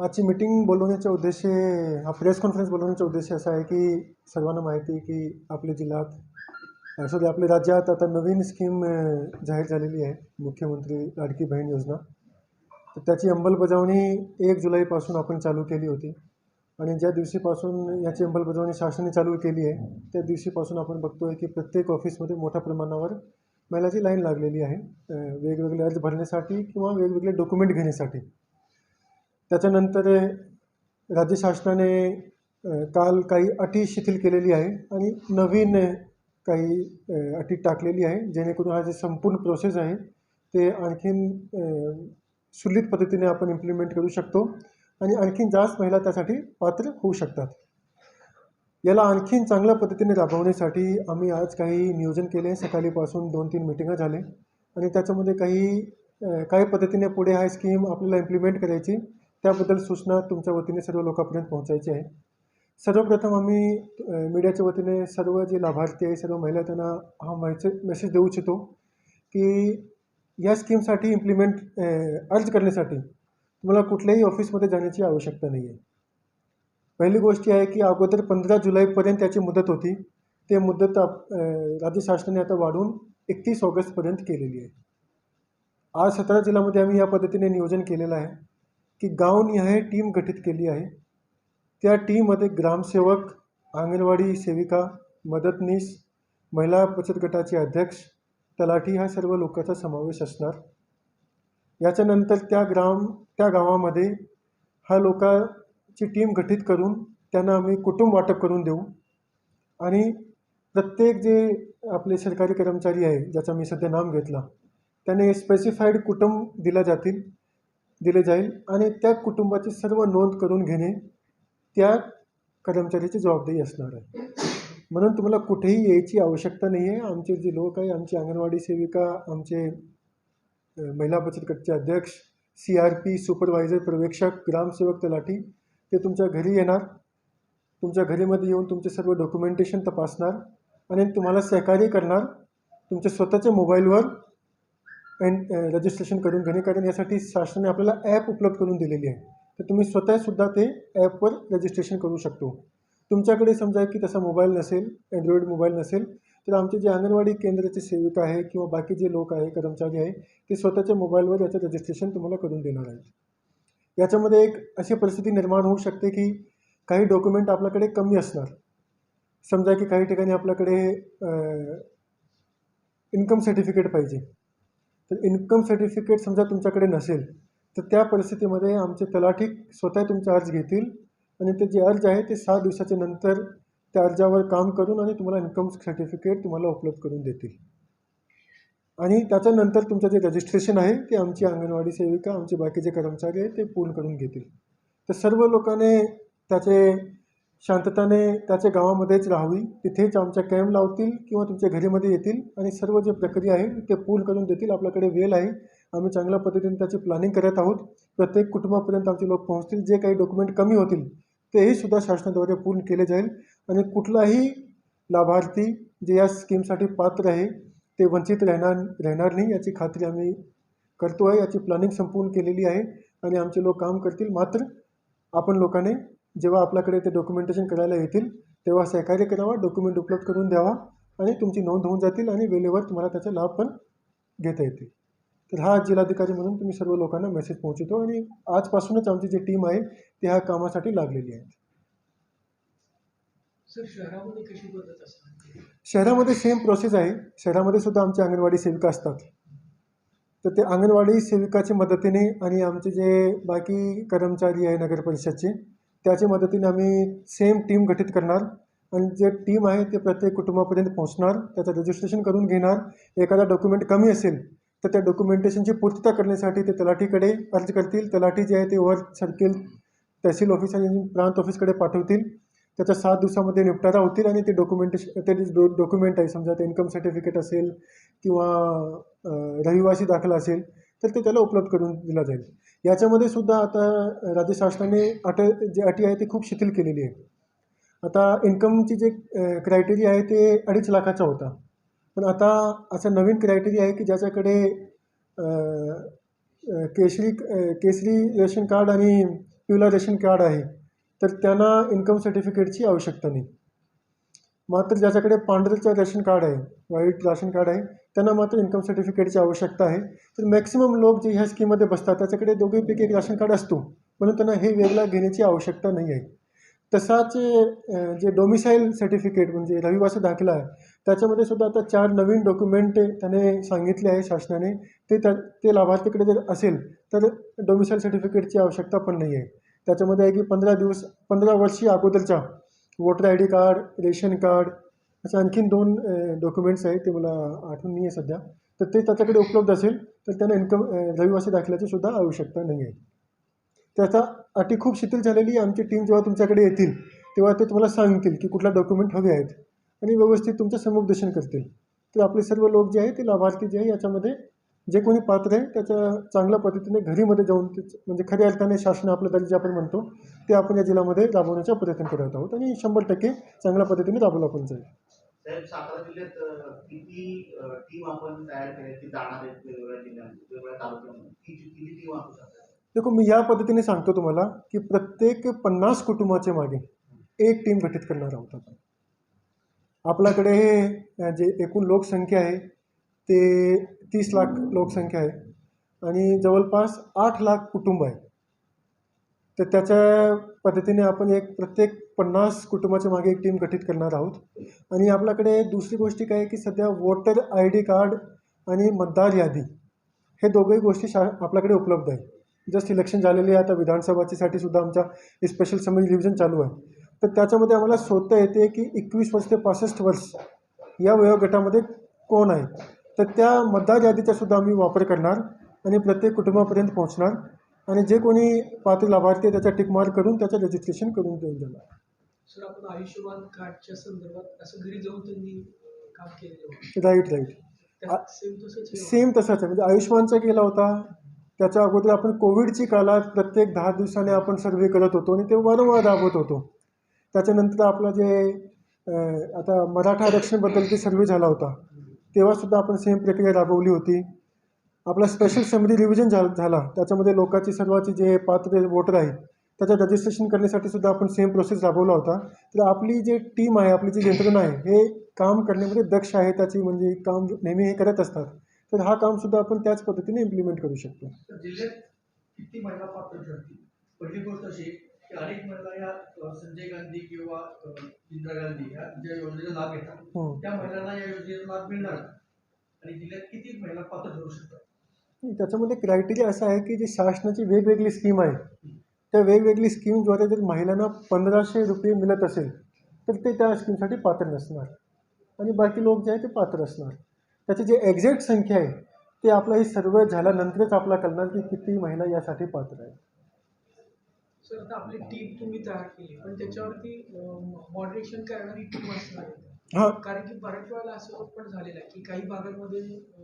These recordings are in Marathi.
आजची मीटिंग बोलवण्याचा उद्देश हा प्रेस कॉन्फरन्स बोलवण्याचा उद्देश असा आहे की सर्वांना माहिती आहे की आपल्या जिल्ह्यात सॉरी आपल्या राज्यात आता नवीन स्कीम जाहीर झालेली आहे मुख्यमंत्री लाडकी बहीण योजना. तर त्याची अंमलबजावणी एक जुलैपासून आपण चालू केली होती. आणि ज्या दिवशीपासून याची अंमलबजावणी शासनाने चालू केली आहे त्या दिवशीपासून आपण बघतो आहे की प्रत्येक ऑफिसमध्ये मोठ्या प्रमाणावर महिलाची लाईन लागलेली आहे. वेगवेगळे अर्ज भरण्यासाठी किंवा वेगवेगळे डॉक्युमेंट घेण्यासाठी. त्याच्यानंतर राज्य शासनाने काल काही अटी शिथिल केलेली आहे आणि नवीन काही अटी टाकलेली आहे जेणेकरून हा जे संपूर्ण प्रोसेस आहे ते आणखीन सुलित पद्धतीने आपण इम्प्लिमेंट करू शकतो आणि आणखीन जास्त महिला त्यासाठी पात्र होऊ शकतात. याला आणखीन चांगल्या पद्धतीने राबवण्यासाठी आम्ही आज काही नियोजन केले. सकाळीपासून दोन तीन मिटिंगा झाले आणि त्याच्यामध्ये काही काही पद्धतीने पुढे हा स्कीम आपल्याला इम्प्लिमेंट करायची. त्याबद्दल सूचना तुमच्या वतीने सर्व लोकांपर्यंत पोहोचायची आहे. सर्वप्रथम आम्ही मीडियाच्या वतीने सर्व जे लाभार्थी आहे सर्व महिला त्यांना हा मेसेज मेसेज देऊ इच्छितो की या स्कीमसाठी इम्प्लिमेंट अर्ज करण्यासाठी तुम्हाला कुठल्याही ऑफिसमध्ये जाण्याची आवश्यकता नाही आहे पहिली गोष्ट आहे की अगोदर पंधरा जुलैपर्यंत त्याची मुदत होती. ते मुदत आप राज्य शासनाने आता वाढवून एकतीस ऑगस्टपर्यंत केलेली आहे. आज सतरा जिल्ह्यामध्ये आम्ही या पद्धतीने नियोजन केलेलं आहे. की गावनिहाय टीम गठीत केली आहे. त्या टीममध्ये ग्रामसेवक अंगणवाडी सेविका मदतनीस महिला बचत गटाचे अध्यक्ष तलाठी ह्या सर्व लोकांचा समावेश असणार. याच्यानंतर त्या ग्राम त्या गावामध्ये हा लोकांची टीम गठीत करून त्यांना आम्ही कुटुंब वाटप करून देऊ. आणि प्रत्येक जे आपले सरकारी कर्मचारी आहे ज्याचा मी सध्या नाम घेतला त्याने स्पेसिफाईड कुटुंब दिला जातील. दिले जाईल आणि त्या कुटुंबाची सर्व नोंद करून घेणे त्या कर्मचाऱ्याची जबाबदारी असणार आहे. म्हणून तुम्हाला कुठेही यायची आवश्यकता नाही आहे आमचे जे लोक आहे आमची अंगणवाडी सेविका आमचे महिला बचत गटचे अध्यक्ष सी आर पी सुपरवायझर पर्यवेक्षक ग्रामसेवक तलाठी ते तुमच्या घरी येणार. तुमच्या घरीमध्ये येऊन तुमचे सर्व डॉक्युमेंटेशन तपासणार आणि तुम्हाला सहकार्य करणार. तुमच्या स्वतःच्या मोबाईलवर अँड रजिस्ट्रेशन करून घेणे कारण यासाठी शासनाने आपल्याला ॲप उपलब्ध करून दिलेली आहे. तर तुम्ही स्वतःसुद्धा ते ॲपवर रजिस्ट्रेशन करू शकतो. तुमच्याकडे समजा की तसा मोबाईल नसेल अँड्रॉइड मोबाईल नसेल तर आमचे जे अंगणवाडी केंद्राचे सेविका आहे किंवा बाकी जे लोक आहे कर्मचारी आहे ते स्वतःच्या मोबाईलवर याचं रजिस्ट्रेशन तुम्हाला करून देणार आहेत. याच्यामध्ये एक अशी परिस्थिती निर्माण होऊ शकते की काही डॉक्युमेंट आपल्याकडे कमी असणार. समजा की काही ठिकाणी आपल्याकडे इन्कम सर्टिफिकेट पाहिजे. तर इन्कम सर्टिफिकेट समजा तुमच्याकडे नसेल तर त्या परिस्थितीमध्ये आमचे तलाठी स्वतः तुमचा अर्ज घेतील आणि ते जे अर्ज आहे ते सहा दिवसाच्या नंतर त्या अर्जावर काम करून आणि तुम्हाला इन्कम सर्टिफिकेट तुम्हाला उपलब्ध करून देतील. आणि त्याच्यानंतर तुमचं जे रजिस्ट्रेशन आहे ते आमची अंगणवाडी सेविका आमचे बाकीचे कर्मचारी आहे ते पूर्ण करून घेतील. तर सर्व लोकांनी त्याचे शांतताने त्याच्या गावामध्येच राहावी. तिथेच आमच्या कॅम्प लावतील किंवा तुमच्या घरीमध्ये येतील आणि सर्व जे प्रक्रिया आहे ते पूर्ण करून देतील. आपल्याकडे वेळ आहे. आम्ही चांगल्या पद्धतीने त्याची प्लॅनिंग करत आहोत. प्रत्येक कुटुंबापर्यंत आमचे लोक पोहोचतील. जे काही डॉक्युमेंट कमी होतील तेही सुद्धा शासनाद्वारे पूर्ण केले जाईल. आणि कुठलाही लाभार्थी जे या स्कीमसाठी पात्र आहे ते वंचित राहणार राहणार नाही याची खात्री आम्ही करतो आहे. याची प्लॅनिंग संपूर्ण केलेली आहे. आणि आमचे लोक काम करतील. मात्र आपण लोकांनी जेव्हा आपल्याकडे ते डॉक्युमेंटेशन करायला येतील तेव्हा सहकार्य करावा डॉक्युमेंट उपलब्ध करून द्यावा आणि तुमची नोंद होऊन जातील आणि वेळेवर तुम्हाला त्याचा लाभ पण घेता येतील. तर हा जिल्हाधिकारी म्हणून तुम्ही सर्व लोकांना मेसेज पोहोचवतो आणि आजपासूनच आमची जी टीम आहे ती ह्या कामासाठी लागलेली आहे. शहरामध्ये सेम प्रोसेस आहे. शहरामध्ये सुद्धा आमच्या अंगणवाडी सेविका असतात. तर ते अंगणवाडी सेविकाच्या मदतीने आणि आमचे जे बाकी कर्मचारी आहे नगर परिषदचे त्याच्या मदतीने आम्ही सेम टीम गठीत करणार. आणि जे टीम आहे ते प्रत्येक कुटुंबापर्यंत पोहोचणार त्याचं रजिस्ट्रेशन करून घेणार. एखादा डॉक्युमेंट कमी असेल तर त्या डॉक्युमेंटेशनची पूर्तता करण्यासाठी ते तलाठीकडे अर्ज करतील. तलाठी जे आहे ते वर सर्किल तहसील ऑफिस आणि प्रांत ऑफिसकडे पाठवतील. त्याच्या सात दिवसामध्ये निपटारा होतील आणि ते डॉक्युमेंटेशन ते डो डॉक्युमेंट आहे समजा ते इन्कम सर्टिफिकेट असेल किंवा रहिवासी दाखला असेल तर ते त्याला उपलब्ध करून दिला जाईल. याच्यामध्ये सुद्धा आता राज्य शासनाने अट जे अटी आहे ती खूप शिथिल केलेली आहे. आता इन्कमची जे क्रायटेरिया आहे ते अडीच लाखाचा होता. पण आता असं नवीन क्रायटेरिया आहे की ज्याच्याकडे केशरी केसरी रेशन कार्ड आणि पिवला रेशन कार्ड आहे तर त्यांना इन्कम सर्टिफिकेटची आवश्यकता नाही. मात्र ज्याच्याकडे पांढरचं रेशन कार्ड आहे व्हाईट राशन कार्ड आहे त्यांना मात्र इन्कम सर्टिफिकेटची आवश्यकता आहे. तर मॅक्सिमम लोक जे ह्या स्कीममध्ये बसतात त्याच्याकडे दोघेपैकी एक राशन कार्ड असतो म्हणून त्यांना हे वेगळा घेण्याची आवश्यकता नाही आहे. तसाच जे डोमिसाईल सर्टिफिकेट म्हणजे रहिवासी दाखला आहे त्याच्यामध्ये सुद्धा आता चार नवीन डॉक्युमेंट त्याने सांगितले आहे शासनाने. ते त्या ते लाभार्थीकडे जर असेल तर डोमिसाईल सर्टिफिकेटची आवश्यकता पण नाही आहे. त्याच्यामध्ये आहे की पंधरा दिवस पंधरा वर्षी अगोदरच्या voter I D card ration card असे आणखीन दोन डॉक्युमेंट्स आहेत ते मला आठवण नाही आहे सध्या. तर ते त्याच्याकडे उपलब्ध असेल तर त्यांना इन्कम रहिवासी दाखल्याची सुद्धा आवश्यकता नाही आहे. त्याचा अटी खूप शिथिल झालेली आहे. आमची टीम जेव्हा तुमच्याकडे येतील तेव्हा ते तुम्हाला सांगतील की कुठला डॉक्युमेंट हवे आहेत. आणि व्यवस्थित तुमचं समुपदेशन करतील. तर आपले सर्व लोक जे आहेत ते लाभार्थी जे आहे याच्यामध्ये जे कोणी पात्र आहे त्याच्या चांगल्या पद्धतीने घरीमध्ये जाऊन म्हणजे खऱ्या अर्थाने शासन आपलं दर्जा आपण म्हणतो ते आपण या जिल्ह्यामध्ये राबवण्याचा प्रयत्न करत आहोत. आणि शंभर टक्के चांगल्या पद्धतीने राबवला पण जाईल. साहेब सातारा जिल्ह्यात अ, किती टीम आपण तयार केल्या जाणार आहेत वेगवेगळ्या जिल्ह्यात वेगवेगळ्या तालुक्यामध्ये? किती किती टीम आपण सातारा देखो मी या पद्धतीने सांगतो तुम्हाला की प्रत्येक पन्नास कुटुंबाच्या मागे एक टीम गठीत करणार आहोत आपण. आपल्याकडे अ, जे एकूण लोकसंख्या आहे ते तीस लाख लोकसंख्या आहे. आणि जवळपास आठ लाख कुटुंब आहे. तर त्याच्या पद्धतीने आपण एक प्रत्येक पन्नास कुटुंबाच्या मागे एक टीम गठीत करणार आहोत. आणि आपल्याकडे दुसरी गोष्टी काय आहे की सध्या वोटर आय डी कार्ड आणि मतदार यादी हे दोघंही गोष्टी शा आपल्याकडे उपलब्ध आहे जस्ट इलेक्शन झालेली आहे आता विधानसभाचीसाठी सुद्धा आमचा स्पेशल समज रिव्हिजन चालू आहे. तर त्याच्यामध्ये आम्हाला शोधता येते की एकवीस वर्ष ते पासष्ट वर्ष या वयोगटामध्ये कोण आहे? तर त्या मतदार यादीचा सुद्धा आम्ही वापर करणार आणि प्रत्येक कुटुंबापर्यंत पोहोचणार आणि जे कोणी पात्र लाभार्थी आहे त्याचा टिकमार्क करून त्याचं रजिस्ट्रेशन करून देऊन देणार सर आपण आयुष्यमान कार्डच्या संदर्भात असं घरी जाऊन त्यांनी काम होतं. राईट राईट सेम तसंच हे सेम तसाच आहे. म्हणजे आयुष्यमानचा केला होता. त्याच्या अगोदर आपण कोविडची काळात प्रत्येक दहा दिवसाने आपण सर्वे करत होतो आणि ते वारंवार राबवत होतो. त्याच्यानंतर आपला जे अं, आता मराठा आरक्षणाबद्दल जे सर्वे झाला होता तेव्हासुद्धा आपण सेम प्रक्रिया राबवली होती. आपला स्पेशल समिती रिव्हिजन झा झाला. त्याच्यामध्ये लोकांची सर्वांची जे पात्र वोटर आहेत त्याचं रजिस्ट्रेशन करण्यासाठी सुद्धा आपण सेम प्रोसेस राबवला होता. तर आपली जे टीम आहे आपली जी यंत्रणा आहे हे काम करण्यामध्ये दक्ष आहे त्याची म्हणजे काम नेहमी हे करत असतात. तर हा कामसुद्धा आपण त्याच पद्धतीने इम्प्लिमेंट करू शकतो. जिल्ह्यात किती महिला पात्र ठरतील? पहिली गोष्ट अशी की अनेक महिला या संजय गांधी किंवा इंदिरा गांधी या ज्या योजनेचा लाभ घेतात हं. त्या महिलांना या योजनेचा लाभ मिळणार? आणि जिल्ह्यात किती महिला पात्र ठरू शकतात त्याच्यामध्ये क्रायटेरिया असा आहे की जी शासनाची वेगवेगळी स्कीम आहे त्या वेगवेगळी स्कीमद्वारे जर महिलांना पंधराशे रुपये मिळत असेल तर ते त्या स्कीमसाठी पात्र नसणार आणि बाकी लोक जे आहे ते पात्र असणार त्याची जी एक्झॅक्ट संख्या आहे ते आपलं हे सर्व झाल्यानंतरच आपल्याला कळणार की किती महिला यासाठी पात्र आहे सर आता आपली टीम तुम्ही तयार केली पण त्याच्यावरती मॉडरेशन करणारी टीम असणार आहे. हां. कारण की बऱ्याच वेळेला असं पण झालेलं आहे की काही भागांमध्ये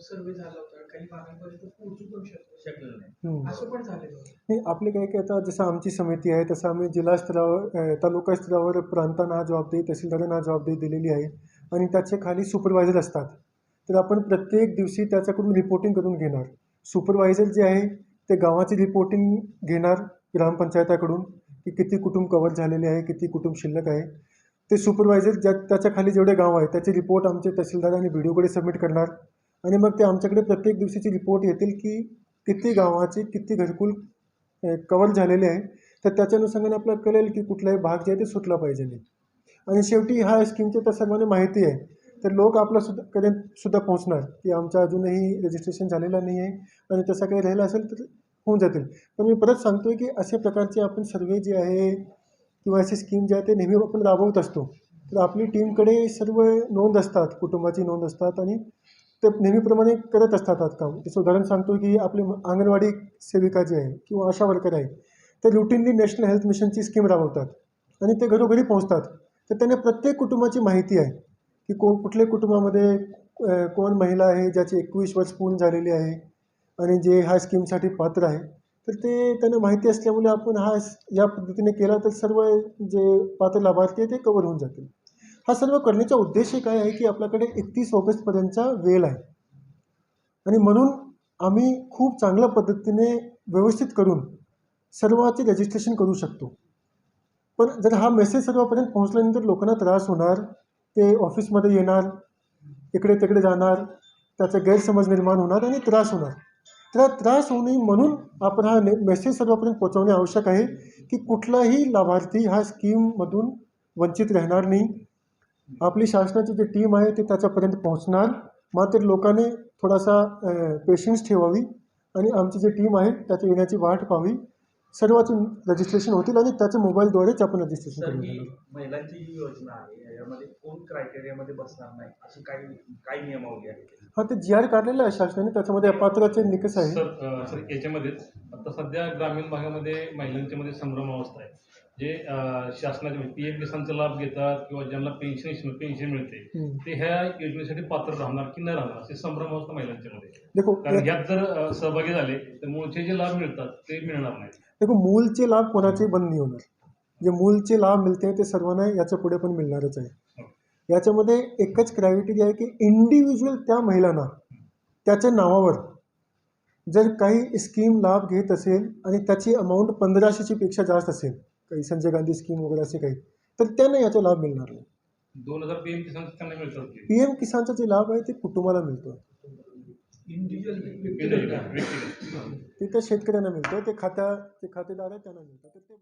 सर्वे झाला होता काही भागांमध्ये तो पोहोचू पण शकतो शकलेलं नाही. हं. असं पण झालेलं नाही आपले काय काय आता जसं आमची समिती आहे तसं आम्ही जिल्हा स्तरावर तालुका स्तरावर प्रांतांना जबाबदारी तहसीलदारांना जबाबदारी दिलेली आहे. आणि त्याच्याखाली सुपरवायझर असतात. तर आपण प्रत्येक दिवशी त्याच्याकडून रिपोर्टिंग करून घेणार. सुपरवायझर जे आहे ते गावाची रिपोर्टिंग घेणार ग्रामपंचायताकडून की किती कुटुंब कवर झालेले आहे किती कुटुंब शिल्लक आहे. ते सुपरवायझर ज्या त्याच्याखाली जेवढे गाव आहे त्याचे रिपोर्ट आमचे तहसीलदार आणि बी डीओकडे सबमिट करणार. आणि मग ते आमच्याकडे प्रत्येक दिवशीची रिपोर्ट येतील की किती गावाचे किती घरकुल कवर झालेले आहे. तर त्याच्या अनुषंगाने आपल्याला कळेल की कुठलाही भाग जे आहे ते सुटला पाहिजे आणि शेवटी ह्या स्कीमची तर सर्वांना माहिती आहे. तर लोक आपला सुद्धा कधी सुद्धा पोहोचणार की आमचं अजूनही रजिस्ट्रेशन झालेलं नाही आहे आणि तसा काही राहिलं असेल तर होऊन जातील. पण मी परत सांगतो की अशा प्रकारचे आपण सर्वे जे आहे किंवा अशी स्कीम जे आहे ते नेहमी आपण राबवत असतो. तर आपली टीमकडे सर्व नोंद असतात कुटुंबाची नोंद असतात आणि ते नेहमीप्रमाणे करत असतात आज काम त्याचं उदाहरण सांगतो की आपली अंगणवाडी सेविका जी आहे किंवा आशा वर्कर आहे ते रुटीनली नॅशनल हेल्थ मिशनची स्कीम राबवतात आणि ते घरोघरी पोहोचतात. तर त्यांना प्रत्येक कुटुंबाची माहिती आहे की को कुठल्या कुटुंबामध्ये कोण महिला आहे ज्याची एकवीस वर्ष पूर्ण झालेली आहे. आणि जे ह्या स्कीमसाठी पात्र आहे तर ते त्यांना माहिती असल्यामुळे आपण हा या पद्धतीने केला तर सर्व जे पात्र लाभार्थी आहे ते कवर होऊन जातील. हा सर्व करण्याचा उद्देश काय आहे की आपल्याकडे एकतीस ऑगस्टपर्यंतचा वेळ आहे. आणि म्हणून आम्ही खूप चांगल्या पद्धतीने व्यवस्थित करून सर्वांचे रजिस्ट्रेशन करू शकतो. पण जर हा मेसेज सर्वांपर्यंत पोहोचल्यानंतर लोकांना त्रास होणार ते ऑफिसमध्ये येणार इकडे तिकडे जाणार त्याचा गैरसमज निर्माण होणार आणि त्रास होणार. त्याला त्रास होऊ नये म्हणून आपण हा ने मेसेज सर्वांपर्यंत पोहोचवणे आवश्यक आहे की कुठलाही लाभार्थी हा स्कीममधून वंचित राहणार नाही. आपली शासनाची जी टीम आहे ती त्याच्यापर्यंत पोहोचणार. मात्र लोकांनी थोडासा पेशन्स ठेवावी आणि आमची जी टीम आहे त्याच्या येण्याची वाट पाहावी. सर्वांचे रजिस्ट्रेशन होतील आणि त्याच्या मोबाईलद्वारेच आपण रजिस्ट्रेशन सर करून ही घेणार महिलांची जी योजना आहे यामध्ये कोण क्रायटेरियामध्ये बसणार नाही? अशी काही काही नियमावली आहे हा ते जी आर काढलेलं आहे शासनाने त्याच्यामध्ये अपात्राचे निकष आहे सर अ, सर याच्यामध्येच आता सध्या ग्रामीण भागामध्ये महिलांच्या मध्ये संभ्रम अवस्था आहे. जे शासनाचे पी एम किसानचा लाभ घेतात किंवा ज्यांना पेन्शन पेन्शन मिळते. ते ह्या योजनेसाठी पात्र राहणार की नाही राहणार असे संभ्रम अवस्था महिलांच्या मध्ये कारण यात जर सहभागी झाले तर मूळचे जे लाभ मिळतात ते मिळणार नाहीत. देखो मूलचे लाभ कोणाचे बंद नाही होणार. जे मूलचे लाभ मिळते ते सर्वांना याच्यापुढे पण मिळणारच आहे. याच्यामध्ये एकच क्रायटेरिया आहे की इंडिव्हिज्युअल त्या महिलांना त्याच्या नावावर जर काही स्कीम लाभ घेत असेल आणि त्याची अमाऊंट पंधराशेची पेक्षा जास्त असेल काही संजय गांधी स्कीम वगैरे असे काही. तर त्यांना याचा लाभ मिळणार नाही. दोन हजार पी एम किसान त्यांना मिळतात की? पी एम किसानचा जे लाभ आहे ते कुटुंबाला मिळतो. ते त्या शेतकऱ्यांना मिळतं. ते खात्या ते खातेदार आहेत त्यांना मिळतं. तर ते